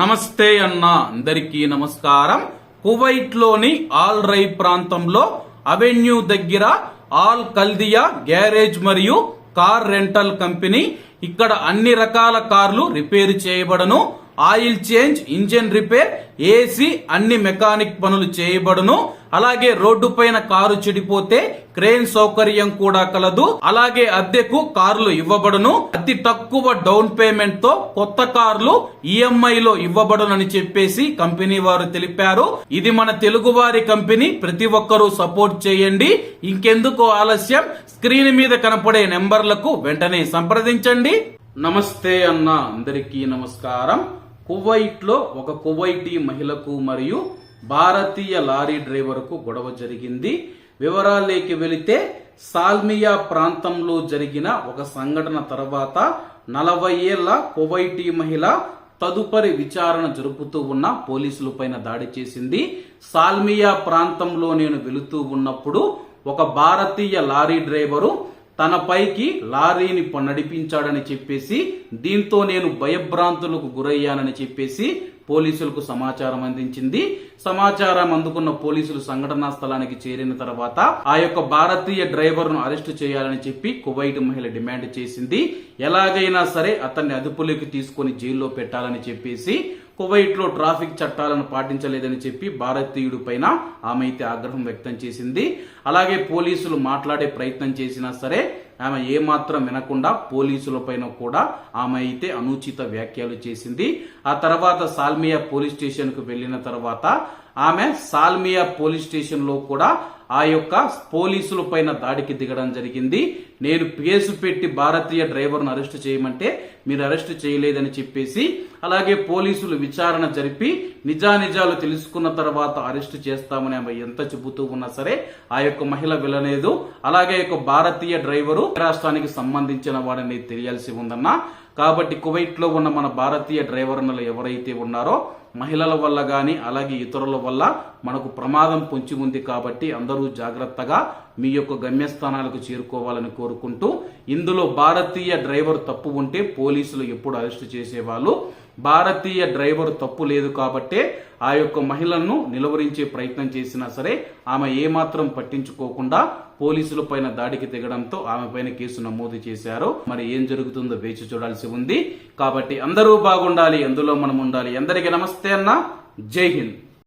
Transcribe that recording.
నమస్తే అన్న అందరికీ నమస్కారం. కువైట్లోని ఆల్ రై ప్రాంతంలో అవెన్యూ దగ్గర ఆల్ కల్దియా గ్యారేజ్ మరియు కార్ రెంటల్ కంపెనీ ఇక్కడ అన్ని రకాల కార్లు repair చేయబడను. Oil change engine repair AC అన్ని మెకానిక్ పనులు చేయబడును. అలాగే రోడ్డు పైన కారు చెడిపోతే క్రేన్ సౌకర్యం కూడా కలదు. అలాగే అద్దెకు కార్లు ఇవ్వబడును. అతి తక్కువ డౌన్ పేమెంట్తో కొత్త కార్లు ఈఎంఐ లో ఇవ్వబడునని చెప్పేసి కంపెనీ వారు తెలిపారు. ఇది మన తెలుగు వారి కంపెనీ. ప్రతి ఒక్కరూ సపోర్ట్ చేయండి. ఇంకెందుకు ఆలస్యం? స్క్రీన్ మీద కనపడే నెంబర్లకు వెంటనే సంప్రదించండి. నమస్తే అన్న అందరికీ నమస్కారం. కువైట్లో ఒక కువైటీ మహిళకు మరియు భారతీయ లారీ డ్రైవర్కు గొడవ జరిగింది. వివరాలేకి వెళితే సాల్మియా ప్రాంతంలో జరిగిన ఒక సంఘటన తర్వాత నలభై ఏళ్ళ కువైటీ మహిళ తదుపరి విచారణ జరుపుతూ ఉన్న పోలీసులపైన దాడి చేసింది. సాల్మియా ప్రాంతంలో నేను వెళుతూ ఉన్నప్పుడు ఒక భారతీయ లారీ డ్రైవరు తన పైకి లారీని నడిపించాడని చెప్పేసి దీంతో నేను భయభ్రాంతులకు గురయ్యానని చెప్పేసి పోలీసులకు సమాచారం అందించింది. సమాచారం అందుకున్న పోలీసులు సంఘటనా స్థలానికి చేరిన తర్వాత ఆ యొక్క భారతీయ డ్రైవర్ను అరెస్టు చేయాలని చెప్పి కువైట్ మహిళ డిమాండ్ చేసింది. ఎలాగైనా సరే అతన్ని అదుపులోకి తీసుకొని జైల్లో పెట్టాలని చెప్పేసి కువైట్లో ట్రాఫిక్ చట్టాలను పాటించలేదని చెప్పి భారతీయుడి పైన ఆమె అయితే ఆగ్రహం వ్యక్తం చేసింది. అలాగే పోలీసులు మాట్లాడే ప్రయత్నం చేసినా సరే ఆమె ఏమాత్రం వినకుండా పోలీసుల పైన కూడా ఆమె అయితే అనుచిత వ్యాఖ్యలు చేసింది. ఆ తర్వాత సాల్మియా పోలీస్ స్టేషన్కు వెళ్ళిన వెళ్ళిన తర్వాత ఆమె సాల్మియా పోలీస్ స్టేషన్లో కూడా ఆ యొక్క పోలీసుల పైన దాడికి దిగడం జరిగింది. నేను కేసు పెట్టి భారతీయ డ్రైవర్ను అరెస్ట్ చేయమంటే మీరు అరెస్ట్ చేయలేదని చెప్పేసి అలాగే పోలీసులు విచారణ జరిపి నిజానిజాలు తెలుసుకున్న తర్వాత అరెస్ట్ చేస్తామని ఆమె ఎంత చెబుతూ ఉన్నా సరే ఆ యొక్క మహిళ వెళ్ళలేదు. అలాగే యొక్క భారతీయ డ్రైవరు రాష్ట్రానికి సంబంధించిన వాడని తెలియాల్సి ఉందన్నా. కాబట్టి కువైట్లో ఉన్న మన భారతీయ డ్రైవర్లు ఎవరైతే ఉన్నారో మహిళల వల్ల కానీ అలాగే ఇతరుల వల్ల మనకు ప్రమాదం పొంచి ఉంది కాబట్టి అందరూ జాగ్రత్తగా మీ యొక్క గమ్యస్థానాలకు చేరుకోవాలని కోరుకుంటూ ఇందులో భారతీయ డ్రైవర్ తప్పు ఉంటే పోలీసులు ఎప్పుడు అరెస్ట్ చేసేవాళ్ళు. భారతీయ డ్రైవర్ తప్పు లేదు కాబట్టే ఆ యొక్క మహిళను నిలువరించే ప్రయత్నం చేసినా సరే ఆమె ఏమాత్రం పట్టించుకోకుండా పోలీసుల పైన దాడికి దిగడంతో ఆమె పైన కేసు నమోదు చేశారు. మరి ఏం జరుగుతుందో వేచి చూడాల్సి ఉంది. కాబట్టి అందరూ బాగుండాలి అందులో మనం ఉండాలి అందరికీ నమస్తే అన్న. జై హింద్.